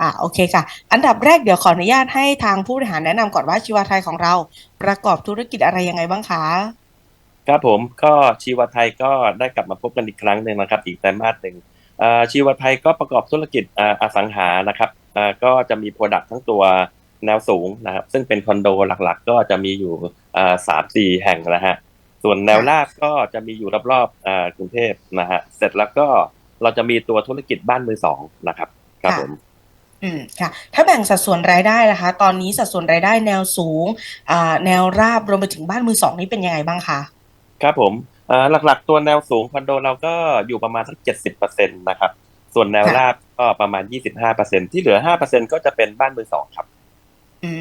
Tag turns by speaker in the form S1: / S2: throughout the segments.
S1: อ่าโอเคค่ะ อันดับแรกเดี๋ยวขออนุญาตให้ทางผู้บริหารแนะนำก่อนว่าชีวาไทยของเรา ประกอบธุรกิจอะไรยังไงบ้างคะ
S2: ครับผมก็ชีวไทยก็ได้กลับมาพบกันอีกครั้งหนึ่งนะครับ อีกไตรมาสหนึ่งอ่าชีวไทยก็ประกอบธุรกิจอ่าอสังหานะครับอ่าก็จะมีโปรดักต์ทั้งตัวแนวสูงนะครับ ซึ่งเป็นคอนโดหลักๆ ก็จะมีอยู่อ่าสามสี่แห่งนะฮะส่วนแนวราบก็จะมีอยู่รอบๆอ่ากรุงเทพนะฮะเสร็จแล้วก็เราจะมีตัวธุรกิจบ้านมือสองนะครับครับผม
S1: อืมค่ะถ้าแบ่งสัดส่วนรายได้นะคะ ตอนนี้สัดส่วนรายได้แนวสูงอ่าแนวราบรวมไปถึงบ้านมือสองนี่เป็นยังไงบ้างคะ
S2: ครับผมอ่าหลักๆ ตัวแนวสูงคอนโดเราก็อยู่ประมาณสักเจ็ดสิบเปอร์เซ็นตนะครับ ส่วนแนวราบก็ประมาณยี่สิบห้าเปอร์เซ็นที่เหลือห้าเปอร์เซ็นก็จะเป็นบ้านมือสองครับ
S1: อื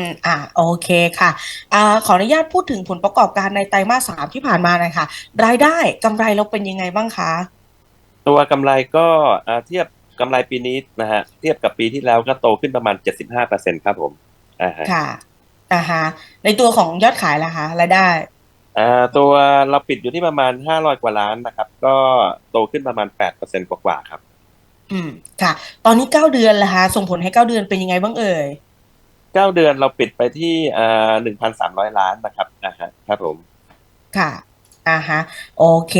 S1: มอ่าโอเคค่ะอ่าขออนุญาตพูดถึงผลประกอบการในไตรมาสสามที่ผ่านมาหน่อยค่ะ รายได้กำไรเราเป็นยังไงบ้างคะ
S2: ตัวกำไรก็อ่าเทียบ กำไรปีนี้นะฮะเทียบกับปีที่แล้วก็โตขึ้นประมาณเจ็ดสิบห้าเปอร์เซ็นครับผมอ่าฮะ
S1: ค่ะอ่าฮะในตัวของยอดขายล่ะคะรายได้
S2: อ่าตัวเราปิดอยู่ที่ประมาณห้าร้อยกว่าล้านนะครับ ก็โตขึ้นประมาณแปดเปอร์เซ็นกว่าๆครับ
S1: อืมค่ะ ตอนนี้เก้าเดือนแล้วคะ ส่งผลให้เก้าเดือนเป็นยังไงบ้างเอ่ย
S2: เก้าเดือนเราปิดไปที่อ่าหนึ่งพันสามร้อยล้านนะครับอ่าฮะครับผม
S1: ค่ะ อ่าฮะโอเค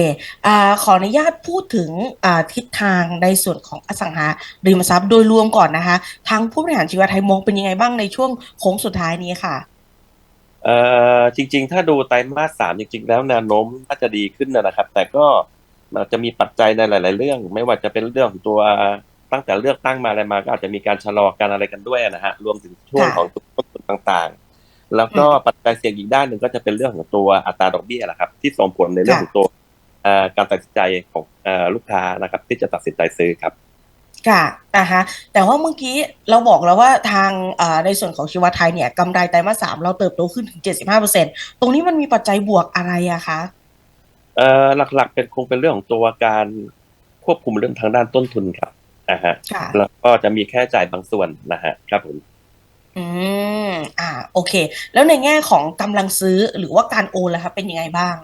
S1: อ่าขออนุญาตพูดถึงอ่าทิศทางในส่วนของอสังหาริมทรัพย์โดยรวมก่อนนะคะทางผู้บริหารชีวาไทยมองเป็นยังไงบ้างในช่วงโค้งสุดท้ายนี้ค่ะ
S2: เอ่อจริง ๆ ถ้าดูไตรมาสสามจริง ๆ แล้วแนวโน้มน่าจะดีขึ้นนะครับ แต่ก็อาจจะมีปัจจัยในหลาย ๆ เรื่อง ไม่ว่าจะเป็นเรื่องของตัวตั้งแต่เลือกตั้งมาอะไรมาก็อาจจะมีการชะลอการอะไรกันด้วยนะฮะรวมถึงช่วง
S1: ค่ะ
S2: ของต้นทุนต่างๆ แล้วก็
S1: อืม
S2: ปัจจัยเสี่ยงอีกด้านหนึ่งก็จะเป็นเรื่องของตัวอัตราดอกเบี้ยแหละครับ ที่ส่งผลในเรื่อง
S1: ค่ะ
S2: ของตัวเอ่อการตัดสินใจของเอ่อลูกค้านะครับ ที่จะตัดสินใจซื้อครับ
S1: ค่ะอ่าฮะแต่ว่าเมื่อกี้เราบอกแล้วว่าทางอ่าในส่วนของชีวาไทยเนี่ยกำไรไตรมาสสามเราเติบโตขึ้นถึง 75%ตรงนี้มันมีปัจจัยบวกอะไรอะคะ
S2: เอ่อหลักๆ เป็นคงเป็นเรื่องของตัวการควบคุมเรื่องทางด้านต้นทุนครับอ่าฮะ
S1: ค่ะ
S2: แล้วก็จะมีแค่จ่ายบางส่วนนะฮะครับผม
S1: อืม อ่า โอเค แล้วในแง่ของกำลังซื้อหรือว่าการโอนล่ะคะเป็นยังไงบ้าง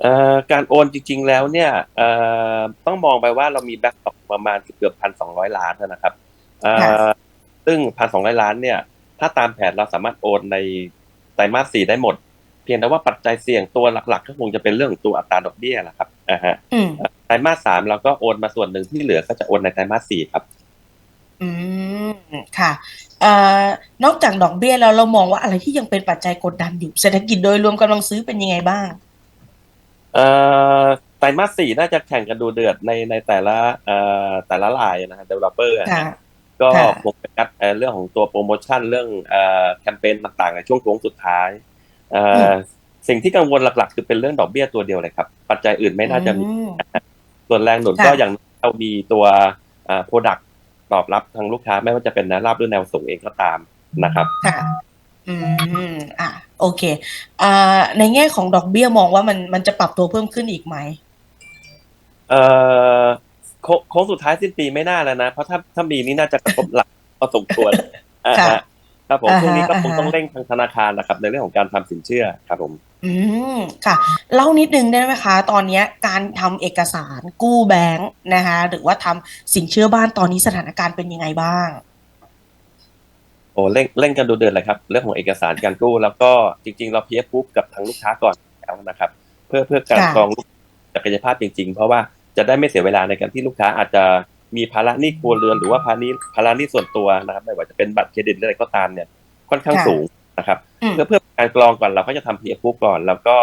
S2: เอ่อการโอนจริง ๆ แล้วเนี่ยเอ่อต้องมองไปว่าเรามีแบ็กตอกประมาณเกือบพันสองร้อยล้านนะครับเอ่อ
S1: ค่ะ
S2: ซึ่งพันสองร้อยล้านเนี่ย ถ้าตามแผนเราสามารถโอนในไตรมาสสี่ได้หมด เพียงแต่ว่าปัจจัยเสี่ยงตัวหลัก ๆ ก็คงจะเป็นเรื่องของตัวอัตราดอกเบี้ยแหละครับอ่าฮะ
S1: อืม
S2: ไตรมาสสามเราก็โอนมาส่วนหนึ่งที่เหลือก็จะโอนในไตรมาสสี่ครับ
S1: อืม ค่ะเอ่อนอกจากดอกเบี้ยแล้วเรามองว่าอะไรที่ยังเป็นปัจจัยกดดันอยู่เศรษฐกิจโดยรวมกำลังซื้อเป็นยังไงบ้าง
S2: เอ่อไตรมาสสี่น่าจะแข่งกันดูเดือดในในแต่ละเอ่อแต่ละรายนะฮะ developer อะ
S1: ค่ะ
S2: นะก็
S1: ค่ะ
S2: คงเป็นเอ่อเรื่องของตัวโปรโมชั่นเรื่องเอ่อแคมเปญต่างๆในช่วงโค้งสุดท้ายเอ่ออสิ่งที่กังวลหลักๆ คือเป็นเรื่องดอกเบี้ยตัวเดียวเลยครับ ปัจจัยอื่นไม่น่าจะมี
S1: อืม
S2: ส่วนแรงหนุน
S1: ค่ะ
S2: ก็อย่างเรามีตัวเอ่อ product ต อบรับทางลูกค้าไม่ว่าจะเป็นแนวรับหรือแนวสูงเองก็ตามนะครับ
S1: ค่ะอืมอะโอเคอ่าในแง่ของดอกเบี้ยมองว่ามันมันจะปรับตัวเพิ่มขึ้นอีกไหม
S2: เอ่อโค้งโค้งสุดท้ายสิ้นปีไม่น่าแล้วนะ เพราะถ้าถ้ามีนี่น่าจะกระทบหลักพอสมควรอ่า
S1: ค่ะ
S2: ฮะครับผม
S1: อ่าฮะ
S2: ช่วงนี้ก็คง
S1: อ่าฮะ
S2: ต้องเร่งทางธนาคารนะครับในเรื่องของการทำสินเชื่อครับผม
S1: อืม ค่ะ เล่านิดนึงได้ไหมคะ ตอนเนี้ยการทำเอกสารกู้แบงค์นะคะ หรือว่าทำสินเชื่อบ้านตอนนี้สถานการณ์เป็นยังไงบ้าง
S2: โอ้เร่งเร่งกันดูเดือนเลยครับ เรื่องของเอกสารการกู้แล้วก็จริง ๆ เราเพียพูกับทางลูกค้าก่อนแล้วนะครับ เพื่อเพื่อการ
S1: ค่ะ
S2: กรองศักยภาพจริง ๆ เพราะว่าจะได้ไม่เสียเวลาในการที่ลูกค้าอาจจะมีภาระหนี้ครัวเรือนหรือว่าภาระหนี้ภาระหนี้ส่วนตัวนะครับ ไม่ว่าจะเป็นบัตรเครดิตหรืออะไรก็ตามเนี่ยค่อนข้าง
S1: ค่ะ
S2: สูงนะครับ
S1: อืม
S2: เพื่อเพื่อการกรองก่อนเราก็จะทำเพียพูก่อน แล้วก็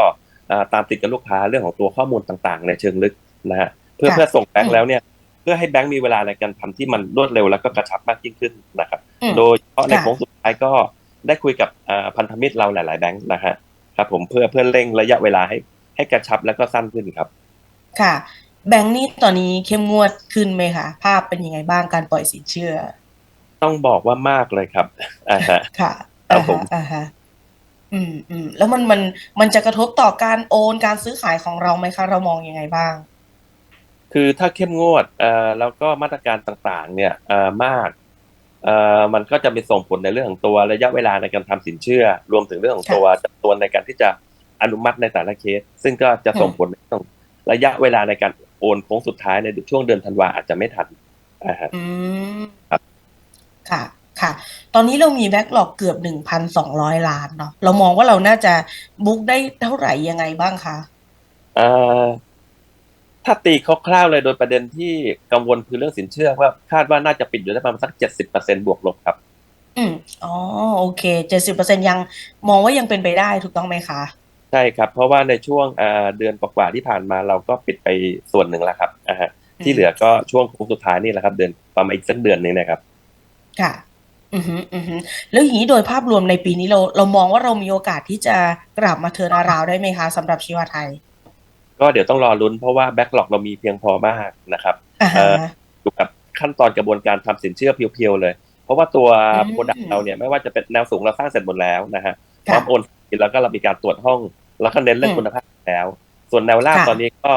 S2: อ่าตามติดกับลูกค้าเรื่องของตัวข้อมูลต่างๆ ในเชิงลึกนะฮะเพื่อ
S1: ค่ะ
S2: เพื่อส่งแบง
S1: อื
S2: ค์
S1: ม
S2: แล้วเนี่ยเพื่อให้แบงค์มีเวลาในการทำที่มันรวดเร็วแล้วก็กระชับมากยิ่งขึ้นนะครับ
S1: อืม
S2: โดยเฉพาะใน
S1: ค่ะ
S2: โค้งสุดท้ายก็ได้คุยกับอ่าพันธมิตรเราหลาย ๆ แบงค์นะฮะครับผมเพื่อเพื่อเร่งระยะเวลาให้ให้กระชับแล้วก็สั้นขึ้นครับ
S1: ค่ะ แบงค์นี่ตอนนี้เข้มงวดขึ้นไหมคะภาพเป็นยังไงบ้างการปล่อยสินเชื่อ
S2: ต้องบอกว่ามากเลยครับอ่าฮะ
S1: ค่ะ
S2: ครับผม
S1: อ่าฮะ อืม อืม แล้วมัน มัน มันจะกระทบต่อการโอน การซื้อขายของเราไหมคะ เรามองยังไงบ้าง
S2: คือถ้าเข้มงวดเอ่อแล้วก็มาตรการต่างๆ เนี่ยเอ่อมากเอ่อมันก็จะมีส่งผลในเรื่องของตัวระยะเวลาในการทำสินเชื่อ รวมถึงเรื่องของตัวจำนวนในการที่จะอนุมัติในแต่ละเคส ซึ่งก็จะส่งผลในเรื่องระยะเวลาในการโอนโค้งสุดท้ายในช่วงเดือนธันวาอาจจะไม่ทันอ่าฮะ
S1: อืม
S2: ครับ
S1: ค่ะ ตอนนี้เรามีแบ็กหลอกเกือบ 1,200 ล้านเนาะ เรามองว่าเราน่าจะบุ๊กได้เท่าไหร่ยังไงบ้างคะ?
S2: เอ่อถ้าตีคร่าวๆเลยโดยประเด็นที่กังวลคือเรื่องสินเชื่อว่าคาดว่าน่าจะปิดอยู่ได้ประมาณสัก70%บวกลบครับ
S1: อืมอ๋อโอเค70%ยังมองว่ายังเป็นไปได้ถูกต้องไหมคะ?
S2: ใช่ครับ เพราะว่าในช่วงอ่าเดือนกว่าๆที่ผ่านมาเราก็ปิดไปส่วนหนึ่งแล้วครับอะฮะ
S1: อื
S2: ที่เหลือ
S1: ม
S2: ก็ช่วงโค้งสุดท้ายนี่แหละครับ เดือนประมาณอีกสักเดือนหนึ่งเนี่ยครับ
S1: ค่ะ อือฮึๆแล้วอย่างงี้โดยภาพรวมในปีนี้เราเรามองว่าเรามีโอกาสที่จะกลับมา turn around ได้ไหมคะสำหรับชีวาไทย?
S2: ก็เดี๋ยวต้องรอลุ้นเพราะว่าแบ็กหลอกเรามีเพียงพอมากนะครับ
S1: อะ
S2: เอ่
S1: ฮะ
S2: ออยู่กับขั้นตอนกระบวนการทำสินเชื่อเพียวๆเลย เพราะว่าตัว
S1: อื
S2: พรอดักต์เรา
S1: ม
S2: เนี่ยไม่ว่าจะเป็นแนวสูงเราสร้างเสร็จหมดแล้วนะครับพ
S1: ค
S2: ร้อ่มะโอนแล้วก็เรามีการตรวจห้อง แล้วก็เน้นเรื่
S1: อืม
S2: องคุณภาพแล้ว ส่วนแนวราบ
S1: ค่ะ
S2: ตอนนี้ก็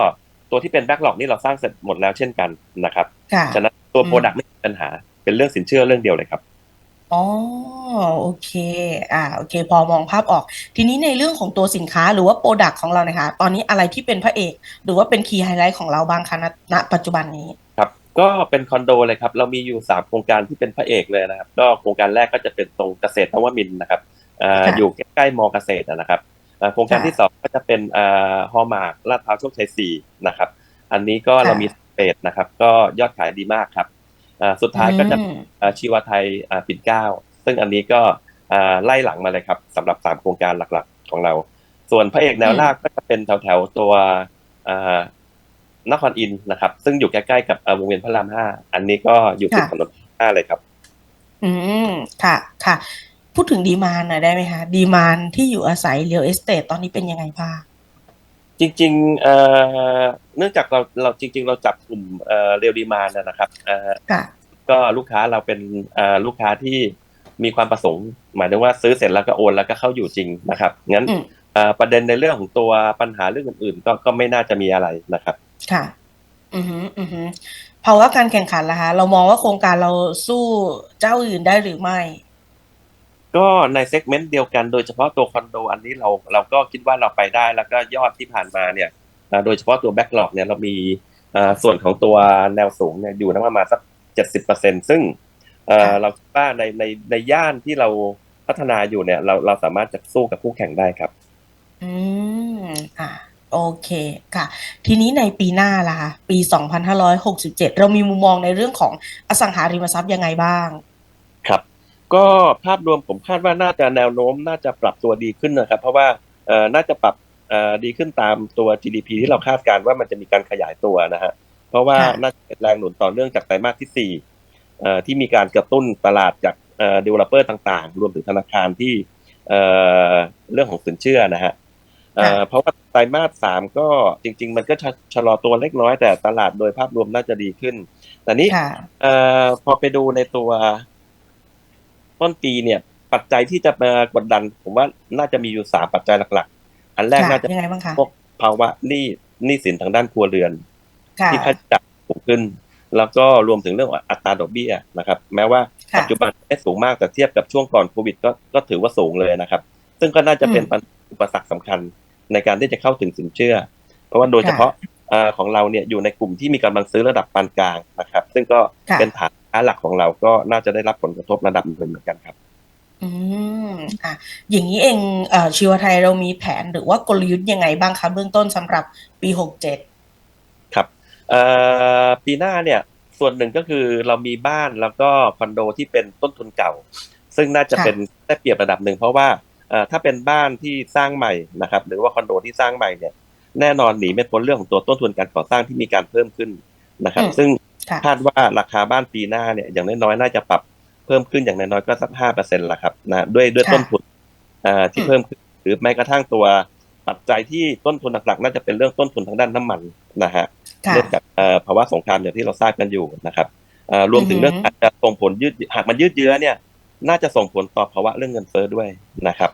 S2: ตัวที่เป็นแบ็กหลอกนี่เราสร้างเสร็จหมดแล้วเช่นกันนะครับ
S1: ค่ะ
S2: ฉะนั้นตัว
S1: อื
S2: พรอ
S1: ม
S2: ดักต์ไม่มีปัญหาเป็นเรื่องสินเชื่อเรื่องเดียวเลยครับ
S1: อ๋อ โอเคอาโอเค พอมองภาพออก ทีนี้ในเรื่องของตัวสินค้าหรือว่าพรอดักต์ของเราเนี่ยค่ะตอนนี้อะไรที่เป็นพระเอก หรือว่าเป็น Key Highlight ของเราบ้างคะณณปัจจุบันนี้?
S2: ครับ ก็เป็นคอนโดเลยครับ เรามีอยู่ 3 โครงการที่เป็นพระเอกเลยนะครับ ก็โครงการแรกก็จะเป็นตรงเกษตรนวมินทร์นะครับอ่า
S1: ค่ะ
S2: อยู่ใกล้ๆม.เกษตรอะนะครับอ่าโครง
S1: ค
S2: การ่ที่ะ2ก็จะเป็นอ่าฮอลล์มาร์กลาดพร้าวโชคชัย4นะครับ อันนี้ก็
S1: ค่
S2: เรามีะเฟสนะครับ ก็ยอดขายดีมากครับอ่า สุด
S1: อื
S2: ท้ายก็จะ
S1: ม
S2: อ่าชีวาไทยอ่าปิ่นเกล้าซึ่งอันนี้ก็อ่าไล่หลังมาเลยครับสำหรับ 3 โครงการหลักๆของเรา ส่วนพระเอกแน
S1: อื
S2: วราบ
S1: ม
S2: ก็จะเป็นแถวๆตัวอ่านครอินทร์นะครับ ซึ่งอยู่ใกล้ๆกับอ่าวงเวียนพระราม5อันนี้ก็อยู่
S1: ค
S2: ติ่ดะถนน5เลยครับ
S1: อืมค่ะค่ะ พูดถึงดีมานด์หน่อยได้ไหมคะ?ดีมานด์ที่อยู่อาศัย Real Estate ตอนนี้เป็นยังไงบ้าง?
S2: จริงๆเอ่อเนื่องจากเราเราจริง ๆ เราจับกลุ่มเอ่อ Real Demand อะนะครับอ่า
S1: ค่ะ
S2: ก็ลูกค้าเราเป็นอ่าลูกค้าที่มีความประสงค์ หมายถึงว่าซื้อเสร็จแล้วก็โอนแล้วก็เข้าอยู่จริงนะครับงั้น
S1: อืม
S2: อ่าประเด็นในเรื่องของตัวปัญหาเรื่องอื่นๆ ก็ก็ไม่น่าจะมีอะไรนะครับ
S1: ค่ะ อือฮึๆภาวะการแข่งขันล่ะคะ เรามองว่าโครงการเราสู้เจ้าอื่นได้หรือไม่?
S2: ก็ในเซกเมนต์เดียวกันโดยเฉพาะตัวคอนโดอันนี้เราเราก็คิดว่าเราไปได้แล้วก็ยอดที่ผ่านมาเนี่ยอ่าโดยเฉพาะตัวแบ็กหลอกเนี่ยเรามีอ่าส่วนของตัวแนวสูงเนี่ยอยู่ที่ประมาณสัก70%ซึ่งเอ่
S1: ค่
S2: อะเราคิดว่าในในในย่านที่เราพัฒนาอยู่เนี่ย เราเราสามารถจะสู้กับคู่แข่งได้ครับ
S1: อืมอ่าโอเคค่ะ ทีนี้ในปีหน้าล่ะคะปี 2567 เรามีมุมมองในเรื่องของอสังหาริมทรัพย์ยังไงบ้าง?
S2: ครับก็ภาพรวมผมคาดว่าน่าจะแนวโน้มน่าจะปรับตัวดีขึ้นนะครับ เพราะว่าเอ่อน่าจะปรับเอ่อดีขึ้นตามตัว GDP ที่เราคาดการณ์ว่ามันจะมีการขยายตัวนะครับเพราะว่า
S1: ค่ะ
S2: น่าจะเป็นแรงหนุนต่อเนื่องจากไตรมาสที่4เอ่อที่มีการกระตุ้นตลาดจากเอ่อ developer ต่าง ๆ รวมถึงธนาคารที่เอ่อเรื่องของสินเชื่อนะครับเอ่
S1: ค่ะ
S2: อเพราะว่าไตรมาส3ก็จริง ๆ มันก็ชะชะลอตัวเล็กน้อยแต่ตลาดโดยภาพรวมน่าจะดีขึ้น แต่นี้
S1: ค่ะ
S2: เอ่อพอไปดูในตัว ต้นปีเนี่ย ปัจจัยที่จะมากดดัน ผมว่าน่าจะมีอยู่3ปัจจัยหลักๆ อันแรก
S1: ค่ะ
S2: น่าจะ
S1: ยังไงบ้างคะ?
S2: พวกภาวะหนี้หนี้สินทางด้านครัวเรือน
S1: ค่
S2: ที่ค่าะใช้จ่ายสูงขึ้น แล้วก็รวมถึงเรื่องของอัตราดอกเบี้ยนะครับ แม้ว่า
S1: ค่
S2: ปัจจุบันไม่สูงมากแต่เทียบกับช่วงก่อนโควิดก็ก็ถือว่าสูงเลยนะครับ ซึ่งก็น่าจะ
S1: อื
S2: เป็น
S1: ม
S2: ปัญอุปสรรคสำคัญในการที่จะเข้าถึงสินเชื่อ เพราะว่าโดย
S1: ค่
S2: เฉะพาะอ่าของเราเนี่ยอยู่ในกลุ่มที่มีกำลังซื้อระดับปานกลางนะครับ ซึ่งก็
S1: ค่ะ
S2: เป็นฐาน ค้าหลักของเราก็น่าจะได้รับผลกระทบระดับหนึ่งเหมือนกันครับ
S1: อืมอ่าอย่างงี้เองเอ่อชีวาไทยเรามีแผนหรือว่ากลยุทธ์ยังไงบ้างคะเบื้องต้นสำหรับปี 67?
S2: ครับเอ่อปีหน้าเนี่ย ส่วนหนึ่งก็คือเรามีบ้านแล้วก็คอนโดที่เป็นต้นทุนเก่า ซึ่งน่าจะ
S1: ค่ะ
S2: เป็นได้เปรียบระดับหนึ่งเพราะว่าเอ่อถ้าเป็นบ้านที่สร้างใหม่นะครับหรือว่าคอนโดที่สร้างใหม่เนี่ยแน่นอนหนีไม่พ้นเรื่องของตัวต้นทุนการก่อสร้างที่มีการเพิ่มขึ้นนะครั
S1: อื
S2: บ
S1: ม
S2: ซึ่ง
S1: ค่ะ
S2: คาดว่าราคาบ้านปีหน้าเนี่ยอย่างน้อยๆน่าจะปรับเพิ่มขึ้นอย่างน้อยๆก็สัก5%แหละครับนะด้วยด้วย
S1: ค่ะ
S2: ต้นทุนอ่าท
S1: อืี่ม
S2: เพิ่มขึ้นหรือแม้กระทั่งตัวปัจจัยที่ต้นทุนหลักๆ น่าจะเป็นเรื่องต้นทุนทางด้านน้ำมันนะครับ
S1: ค่
S2: เนื่องะจากเอ่อภาวะสงครามอย่างที่เราทราบกันอยู่นะครับอ่าร
S1: อื
S2: วม
S1: อ
S2: ถึ
S1: ฮึ
S2: งเรื่องอาจจะส่งผลยืดหากมันยืดเยื้อเนี่ย น่าจะส่งผลต่อภาวะเรื่องเงินเฟ้อด้วยนะครับ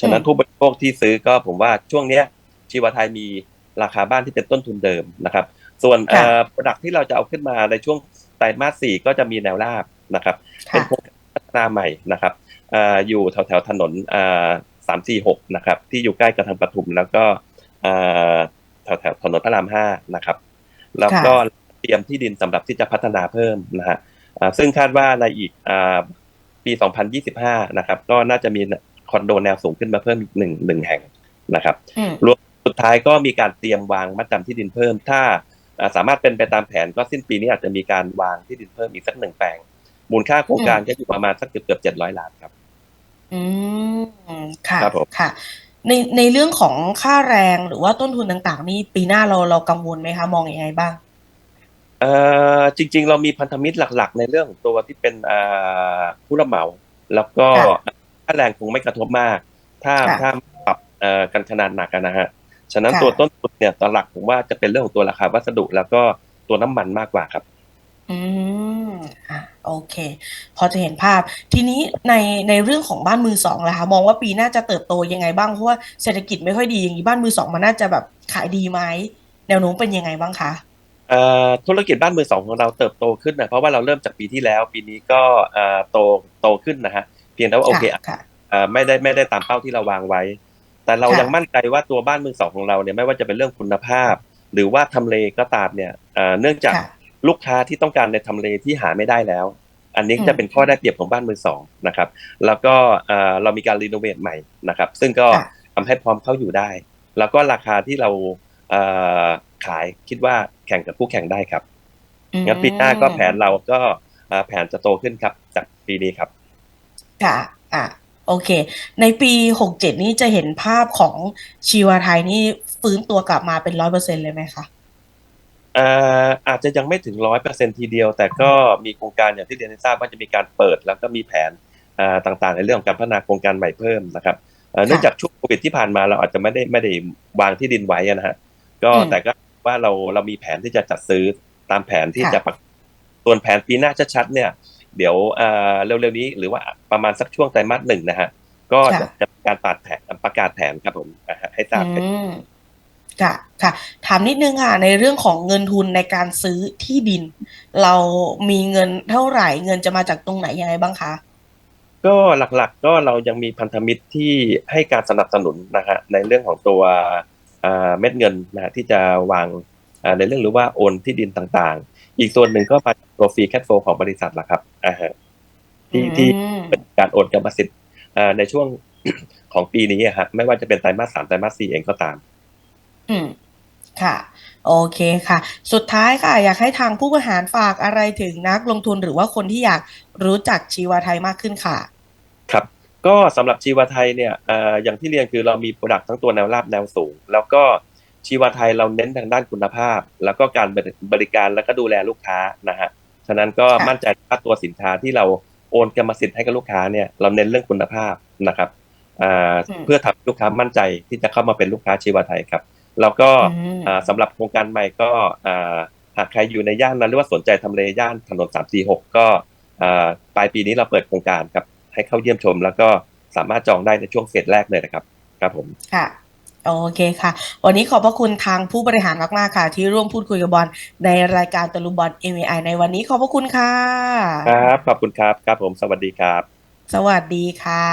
S2: ฉะนั้น
S1: อืม
S2: ผู้บริโภคที่ซื้อก็ผมว่าช่วงเนี้ยชีวาไทยมีราคาบ้านที่เป็นต้นทุนเดิมนะครับ ส่วน
S1: ค่ะ
S2: เอ่อพรอดักต์ที่เราจะเอาขึ้นมาในช่วงไตรมาส4ก็จะมีแนวราบนะครับ
S1: ค
S2: เป็่ะ นโครงการพัฒนาใหม่นะครับอ่าอยู่แถวๆถนนอ่า346นะครับ ที่อยู่ใกล้กับทางปทุม แล้วก็อ่าแถวๆถนนพระราม5นะครับ แล้ว
S1: ค่ะ
S2: ก็เตรียมที่ดินสำหรับที่จะพัฒนาเพิ่มนะครับอ่าซึ่งคาดว่าในอีกอ่าปี 2025 นะครับ ก็น่าจะมีคอนโดแนวสูงขึ้นมาเพิ่มอีกหนึ่งหนึ่งแห่งนะครับ
S1: อืม
S2: รวมสุดท้ายก็มีการเตรียมวางมัดจำที่ดินเพิ่ม ถ้าอ่า สามารถเป็นไปตามแผนก็สิ้นปีนี้อาจจะมีการวางที่ดินเพิ่มอีกสักหนึ่งแปลง มูลค่าโครงการก็อยู่ประมาณสักเกือบเกือบเจ็ดร้อยล้านครับ
S1: อืมค่ะ
S2: ครับผม
S1: ค่ะ ในในเรื่องของค่าแรงหรือว่าต้นทุนต่างๆ นี่ปีหน้าเราเรากังวลไหมคะ มองยังไงบ้าง
S2: เอ่อจริง ๆ เรามีพันธมิตรหลัก ๆ ในเรื่องของตัวที่เป็นอ่าผู้รับเหมา แล้วก็
S1: ค่ะ
S2: ค่าแรงคงไม่กระทบมาก ถ้า
S1: ค่ะ
S2: ถ้าปรับเอ่อกันขนาดหนักอะนะฮะ ฉะนั้น
S1: ค่ะ
S2: ตัวต้นทุนเนี่ยตัวหลักผมว่าจะเป็นเรื่องของตัวราคาวัสดุแล้วก็ตัวน้ำมันมากกว่าครับ
S1: อืมอะโอเค พอจะเห็นภาพ ทีนี้ในในเรื่องของบ้านมือสองล่ะคะมองว่าปีหน้าจะเติบโตยังไงบ้างเพราะว่าเศรษฐกิจไม่ค่อยดีอย่างนี้บ้านมือสองมันน่าจะแบบขายดีไหมแนวโน้มเป็นยังไงบ้างคะ
S2: เอ่อธุรกิจบ้านมือสองของเราเติบโตขึ้นนะเพราะว่าเราเริ่มจากปีที่แล้ว ปีนี้ก็เอ่อโตโตขึ้นนะฮะเพียงแต่ว่าโอเค
S1: ค่ะค่ะ
S2: เอ่อไม่ได้ไม่ได้ตามเป้าที่เราวางไว้ แต่เรา
S1: ค่ะ
S2: ยังมั่นใจว่าตัวบ้านมือสองของเราเนี่ยไม่ว่าจะเป็นเรื่องคุณภาพ หรือว่าทำเลก็ตามเนี่ยเอ่อเนื่องจาก
S1: ค่ะ
S2: ลูกค้าที่ต้องการในทำเลที่หาไม่ได้แล้ว อันนี้
S1: อืม
S2: จะเป็นข้อได้เปรียบของบ้านมือสองนะครับ แล้วก็เอ่อเรามีการรีโนเวทใหม่นะครับ ซึ่งก็
S1: ค่ะ
S2: ทำให้พร้อมเข้าอยู่ได้ แล้วก็ราคาที่เราเอ่อขายคิดว่าแข่งกับคู่แข่งได้ครับ
S1: อืม
S2: งั้นปีหน้าก็แผนเราก็เอ่อแผนจะโตขึ้นครับจากปีนี้ครับ
S1: ค่ะ อะ โอเค ในปีหกเจ็ดนี้จะเห็นภาพของชีวาไทยนี่ฟื้นตัวกลับมาเป็นร้อยเปอร์เซ็นเลยไหมคะ
S2: เอ่ออาจจะยังไม่ถึงร้อยเปอร์เซ็นทีเดียว แต่ก็มีโครงการอย่างที่เรียนให้ทราบว่าจะมีการเปิด แล้วก็มีแผนเอ่อต่างๆ ในเรื่องของการพัฒนาโครงการใหม่เพิ่มนะครับเอ่อเนื่องจากช่วงโควิดที่ผ่านมาเราอาจจะไม่ได้ไม่ได้วางที่ดินไว้อะนะฮะก็
S1: อืม
S2: แต่ก็ว่าเราเรามีแผนที่จะจัดซื้อตามแผนที่
S1: ค่ะ
S2: จะประส่วนแผนปีหน้าชัดๆเนี่ย เดี๋ยวเอ่อเร็วๆนี้หรือว่าประมาณสักช่วงไตรมาสหนึ่งนะฮะก็จะ
S1: ค่ะ
S2: จะมีการประกาศแผนประกาศแผนครับผมอ่าฮะให้ทราบ
S1: อืมค่ะค่ะ ถามนิดนึงค่ะในเรื่องของเงินทุนในการซื้อที่ดิน เรามีเงินเท่าไหร่เงินจะมาจากตรงไหนยังไงบ้างคะ
S2: ก็หลักๆก็เรายังมีพันธมิตรที่ให้การสนับสนุนนะฮะในเรื่องของตัวอ่าเม็ดเงินนะฮะที่จะวางอ่าในเรื่องหรือว่าโอนที่ดินต่างๆ อีกส่วนหนึ่งก็มาจาก ตัวฟรีแคทโฟของบริษัทละครับอ่าฮะที่ที่
S1: อืม
S2: เป็นการโอนกรรมสิทธิ์อ่าในช่วงของปีนี้อะฮะไม่ว่าจะเป็นไตรมาสสามไตรมาสสี่เองก็ตาม
S1: อืมค่ะ โอเคค่ะ สุดท้ายค่ะ อยากให้ทางผู้บริหารฝากอะไรถึงนักลงทุนหรือว่าคนที่อยากรู้จักชีวาไทยมากขึ้นค่ะ
S2: ครับ ก็สำหรับชีวาไทยเนี่ยเอ่ออย่างที่เรียนคือเรามีโปรดักต์ทั้งตัวแนวราบแนวสูง แล้วก็ชีวาไทยเราเน้นทางด้านคุณภาพ แล้วก็การบริการแล้วก็ดูแลลูกค้านะฮะ ฉะนั้นก็
S1: ค่ะ
S2: มั่นใจว่าตัวสินค้าที่เราโอนกรรมสิทธิ์ให้กับลูกค้าเนี่ยเราเน้นเรื่องคุณภาพนะครับอ่า
S1: อืม
S2: เพื่อทำให้ลูกค้ามั่นใจที่จะเข้ามาเป็นลูกค้าชีวาไทยครับ แล้วก็
S1: อืม
S2: อ่าสำหรับโครงการใหม่ก็อ่าหากใครอยู่ในย่านนั้นหรือว่าสนใจทำเลย่านถนน346ก็อ่าปลายปีนี้เราเปิดโครงการครับให้เข้าเยี่ยมชม แล้วก็สามารถจองได้ในช่วงเฟสแรกเลยนะครับ ครับผม
S1: ค่ะ โอเคค่ะ วันนี้ขอบพระคุณทางผู้บริหารมาก ๆ ค่ะ ที่ร่วมพูดคุยกับบอลในรายการตะลุมบอล MAI ในวันนี้ขอบพระคุณค่ะ
S2: ครับ ขอบคุณครับ ครับผม สวัสดีครับ
S1: สวัสดีค่ะ